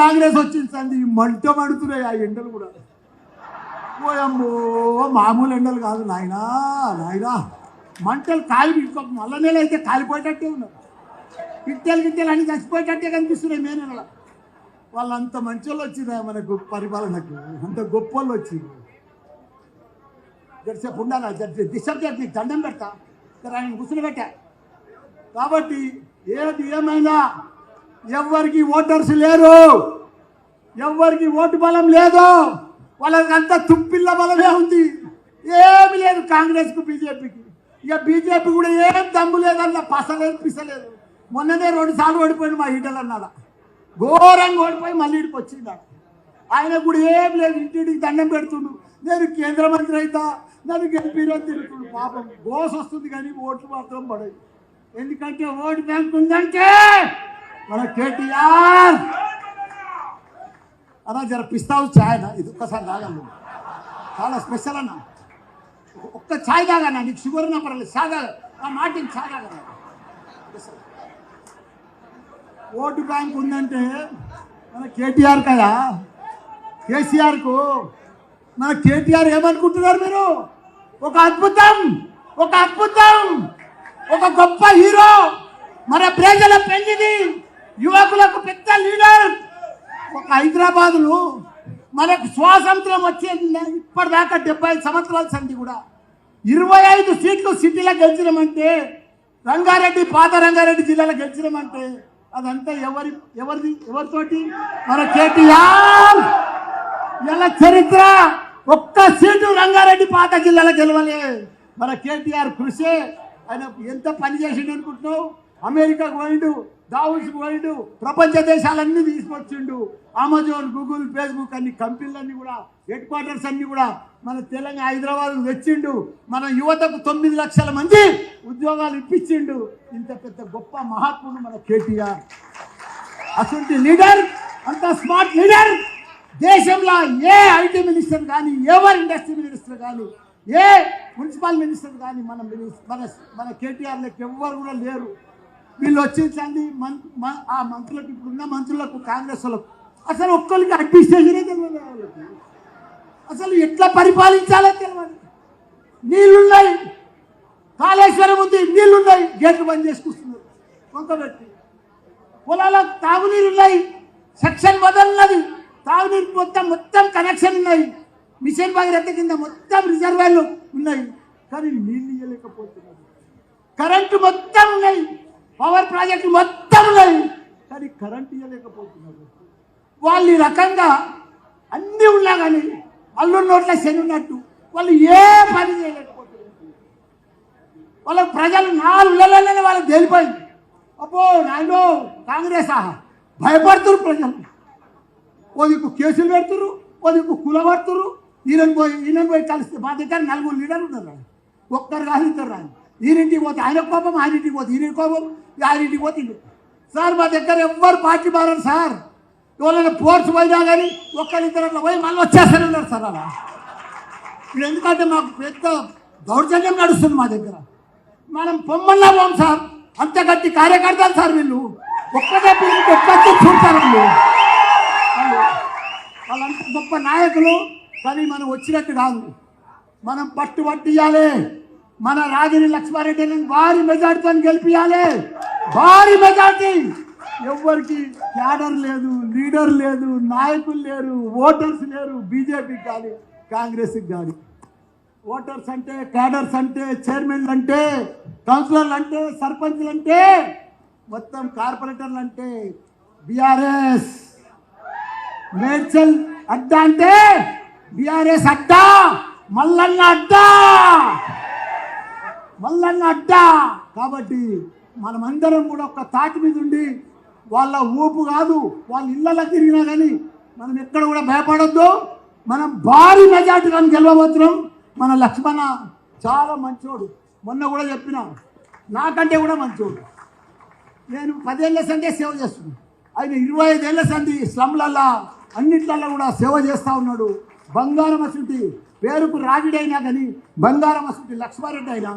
కాంగ్రెస్ వచ్చింది సంది. మంట మడుతున్నాయి ఆ ఎండలు కూడా. పోయమ్మో మామూలు ఎండలు కాదు నాయనా నాయనా. మంటలు కాలి ఇంకొక మల్ల నెల అయితే కాలిపోయేటట్టే ఉన్నారు. గిట్టెలు గిట్టెలు అన్ని చచ్చిపోయేటట్టే కనిపిస్తున్నాయి మే నెల. వాళ్ళంత మంచి వాళ్ళు వచ్చిందా మనకు పరిపాలనకు? అంత గొప్ప వాళ్ళు వచ్చింది జరసేపు ఉండాలా? జర డిస్టర్బ్ చేసి దండం పెడతా. సరే ఆయన కూర్చుని పెట్టా. కాబట్టి ఏది ఏమైనా ఎవ్వరికి ఓటర్స్ లేరు. ఎవ్వరికి ఓటు బలం లేదు. వాళ్ళకంతా తుప్పిల్ల బలమే ఉంది. ఏమి లేదు కాంగ్రెస్కు బీజేపీకి. ఇక బీజేపీ కూడా ఏం దమ్ము లేదన్న పసలేదు పిసలేదు. మొన్ననే రెండు సార్లు ఓడిపోయింది మా ఈటలు అన్నాడు. ఘోరంగా ఓడిపోయి మళ్ళీ ఇడికి వచ్చిందాడు ఆయన కూడా ఏం లేదు ఇంటింటికి దండం పెడుతుండు. నేను కేంద్ర మంత్రి అయితా నన్ను గెలిపిరో తిరుగుతుండు పాపం గోస్ వస్తుంది కానీ ఓట్లు మాత్రం పడదు. ఎందుకంటే ఓటు బ్యాంక్ ఉందంటే మన కేటీఆర్! అన్నా జర పిస్తావు ఛాయ్ అన్న. ఇది ఒక్కసారి తాగండి చాలా స్పెషల్ అన్న. ఒక్క ఛాయ్ తాగన్నా. నీకు షుగర్ ఉన్నా పర్వాలేదు. చా తాగ. ఆ మాటికి ఛాయ్ తాగన్నా ఓటు బ్యాంక్ ఉందంటే మన కేటీఆర్ కదా? కేసీఆర్కు? మన కేటీఆర్ ఏమనుకుంటున్నారు మీరు? ఒక అద్భుతం! ఒక అద్భుతం! ఒక గొప్ప హీరో! మన ప్రజల పెంచిది యువకులకు పెద్ద లీడర్. ఒక హైదరాబాదులో మనకు స్వాతంత్రం వచ్చేది ఇప్పటిదాకా డెబ్బై సంవత్సరాల సంధి కూడా. ఇరవై ఐదు సీట్లు సిటీలో గెలిచినామంటే రంగారెడ్డి పాత రంగారెడ్డి జిల్లాలో గెలిచినామంటే అదంతా ఎవరి ఎవరిది? ఎవరితోటి? మన కేటీఆర్. ఇలా చరిత్ర ఒక్క సీటు రంగారెడ్డి పాత జిల్లాలో గెలవలే. మన కేటీఆర్ కృషి. ఆయన ఎంత పని చేసిండు అనుకుంటున్నావు? అమెరికాకు పోయిండు. దావుస్ వరల్డ్ ప్రపంచ దేశాలన్నీ తీసుకొచ్చిండు. అమెజాన్ గూగుల్ ఫేస్బుక్ అన్ని కంపెనీలన్నీ కూడా హెడ్ క్వార్టర్స్ అన్ని కూడా మన తెలంగాణ హైదరాబాద్ తెచ్చిండు. మన యువతకు తొమ్మిది లక్షల మంది ఉద్యోగాలు ఇప్పించిండు. ఇంత పెద్ద గొప్ప మహాత్ముడు మన కేటీఆర్. అటువంటి లీడర్ అంత స్మార్ట్ లీడర్ దేశంలో ఏ ఐటీ మినిస్టర్ కానీ ఎవరు ఇండస్ట్రీ మినిస్టర్ కానీ ఏ మున్సిపల్ మినిస్టర్ కానీ మన మినిస్- మన మన కేటీఆర్లకు ఎవ్వరు కూడా లేరు. వీళ్ళు వచ్చించండి మం మ- ఆ మంత్రులకు ఇప్పుడున్న మంత్రులకు కాంగ్రెస్ వాళ్ళకు. అసలు ఒక్కరికి అడ్మినిస్ట్రేషనే తెలియదు వాళ్ళకి అసలు ఎట్లా పరిపాలించాలో తెలియదు నీళ్ళున్నాయి కాళేశ్వరం ఉంది నీళ్ళున్నాయి గేట్లు బంద్ చేసుకొస్తున్నారు. కొంతబెట్టి పొలాలకు తాగునీరు ఉన్నాయి సెక్షన్ వదలన్నది తాగునీరు మొత్తం మొత్తం కనెక్షన్ ఉన్నాయి. మిషన్ భగీరథ కింద మొత్తం రిజర్వాయర్లు ఉన్నాయి. కానీ నీళ్ళు ఇవ్వలేకపోతున్నారు కరెంటు మొత్తం ఉన్నాయి. పవర్ ప్రాజెక్టులు మొత్తం ఉన్నాయి కానీ కరెంటు ఇవ్వలేకపోతున్నారు వాళ్ళు ఈ రకంగా అన్నీ ఉన్నా కానీ అల్లు నోట్ల శని ఉన్నట్టు వాళ్ళు ఏ పని చేయలేకపోతున్నారు. వాళ్ళ ప్రజలు నాలుగు వాళ్ళకి తెలిపోయింది. అబ్బో నాయనో కాంగ్రెస్? ఆహా భయపడుతురు ప్రజలు. ఓ కేసులు పెడుతురు ఓ కులబడుతురు ఈయన పోయి ఈయన పోయి కలిస్తే మా దగ్గర నలుగురు లీడర్లు ఉన్నారు. ఒక్కరు కాదు ఇద్దరు రాదు ఈయనింటికి పోతే ఆయన కోపం ఆయన ఇంటికి పోతే ఈయన కోపం. ఆయన ఇంటికి సార్ మా దగ్గర ఎవ్వరు పార్టీ మారరు సార్. ఎవరైనా పోర్ట్స్ పోయినా కానీ ఒక్కరిద్దరు అట్లా పోయి మళ్ళీ వచ్చేస్తారన్నారు సార్ అలా. ఇప్పుడు ఎందుకంటే మాకు పెద్ద దౌర్జన్యం నడుస్తుంది మా దగ్గర. మనం పొమ్మల్లా పోం సార్. అంత గట్టి కార్యకర్తలు సార్ వీళ్ళు. ఒక్కటే పిల్లలకి ఎట్లా చూస్తారు వీళ్ళు. వాళ్ళంత గొప్ప నాయకులు. కానీ మనం వచ్చినట్టు కాదు. మనం పట్టు పట్టియాలి మన రాగిని లక్ష్మారెడ్డిని వారి మెజార్టీతో గెలిపియాలి. భారీ మెజార్టీ. ఎవరికి క్యాడర్ లేదు లీడర్ లేదు నాయకులు లేరు ఓటర్స్ లేరు బీజేపీకి కానీ కాంగ్రెస్కి కానీ ఓటర్స్ అంటే క్యాడర్స్ అంటే చైర్మన్లు అంటే కౌన్సిలర్లు అంటే సర్పంచ్లు అంటే మొత్తం కార్పొరేటర్లు అంటే బీఆర్ఎస్. మేడ్చల్ అడ్డా అంటే బీఆర్ఎస్ అడ్డా మల్లన్న అడ్డా. మల్లన్న అడ్డా. కాబట్టి మనమందరం కూడా ఒక తాటి మీద ఉండి వాళ్ళ ఊపు కాదు వాళ్ళ ఇళ్ళలో తిరిగినా కానీ మనం ఎక్కడ కూడా భయపడద్దు. మనం భారీ మెజార్టీలను గెలవబోతున్నాం. మన లక్ష్మణ చాలా మంచోడు. మొన్న కూడా చెప్పిన నాకంటే కూడా మంచోడు. నేను పదేళ్ళ సందే సేవ చేస్తున్నాను ఆయన ఇరవై ఐదేళ్ళ సంది స్లమ్లల్లా అన్నిట్లల్లో కూడా సేవ చేస్తూ ఉన్నాడు. బంగారం అసంటి పేరుకు రాజుడైనా కానీ బంగారం అసంటి లక్ష్మారెడ్డి అయినా